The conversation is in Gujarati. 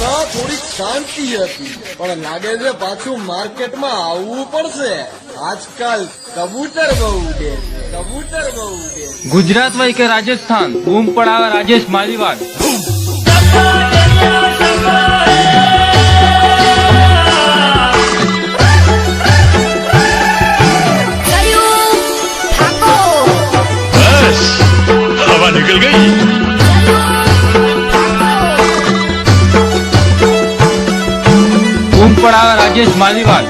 તો કોઈ શાંતિ હતી પણ લાગે છે પાછું માર્કેટમાં આવવું પડશે આજકાલ કબૂટર બહુ ઉડે કબૂટર બહુ ઉડે ગુજરાત વૈકે રાજસ્થાન ભૂમ પડાવ રાજેશ માળિવાડ કાળું થાકો બસ રવા નીકળ ગઈ પણ આ રાજેશ માલીવાલ